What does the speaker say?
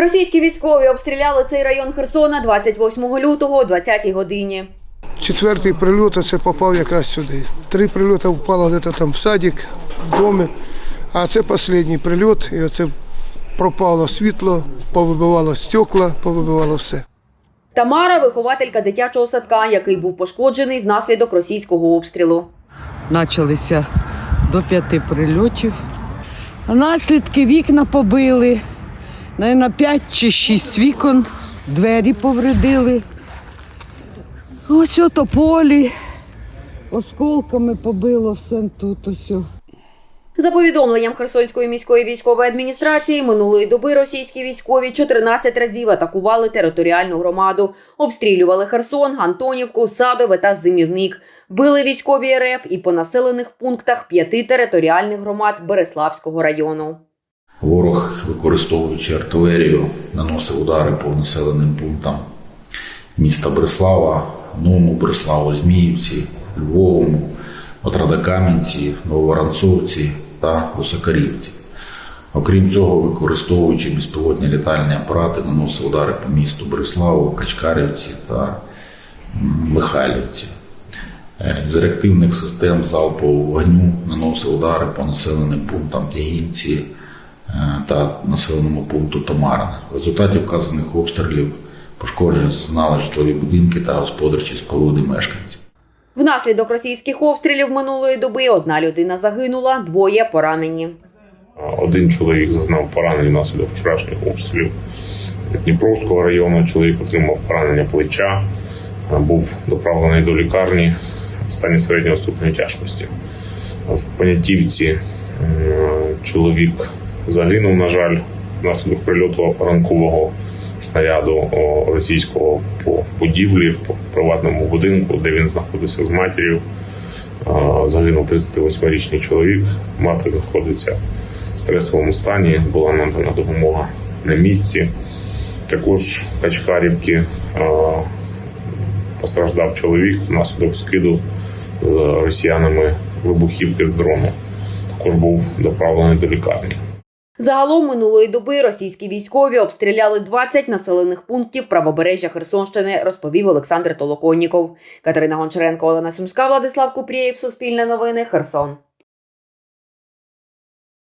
Російські військові обстріляли цей район Херсона 28 лютого о 20-й годині. Четвертий прильот це попав якраз сюди. Три прильоти впало десь там в садик, в домі. А це останній прильот, і оце пропало світло, повибивало стекла, повибивало все. Тамара вихователька дитячого садка, який був пошкоджений внаслідок російського обстрілу. Почалися до п'яти прильотів. Наслідки вікна побили. На п'ять чи шість вікон, двері повредили. Ось ото полі. Осколками побило все тут ось. За повідомленням Херсонської міської військової адміністрації, минулої доби російські військові 14 разів атакували територіальну громаду, обстрілювали Херсон, Антонівку, Садове та Зимівник. Били військові РФ і по населених пунктах п'яти територіальних громад Береславського району. Ворог, використовуючи артилерію, наносив удари по населеним пунктам міста Бреслава, Новому Бреславу, Зміївці, Львовому, Отрадокам'янці, Нововоронцовці та Високарівці. Окрім цього, використовуючи безпілотні літальні апарати, наносив удари по місту Бреславу, Качкарівці та Михайлівці. Е, З реактивних систем залпового вогню наносив удари по населеним пунктам Тягінці та населеному пункту Томарне. В результаті вказаних обстрілів пошкоджені зазнали житлові будинки та господарчі споруди мешканців. Внаслідок російських обстрілів минулої доби одна людина загинула, двоє поранені. Один чоловік зазнав поранень внаслідок вчорашніх обстрілів Дніпровського району. Чоловік отримав поранення плеча, був доправлений до лікарні в стані середнього ступеня тяжкості. В Понятівці чоловік загинув, на жаль, внаслідок прильоту ранкового снаряду російського по будівлі, по приватному будинку, де він знаходився з матір'ю. Е, Загинув 38-річний чоловік. Мати знаходиться в стресовому стані, була надана допомога на місці. Також в Качкарівці е, постраждав чоловік внаслідок скиду з росіянами вибухівки з дрону. Також був доправлений до лікарні. Загалом минулої доби російські військові обстріляли 20 населених пунктів правобережжя Херсонщини, розповів Олександр Толоконніков. Катерина Гончаренко, Олена Сумська, Владислав Купрієв, Суспільне новини, Херсон.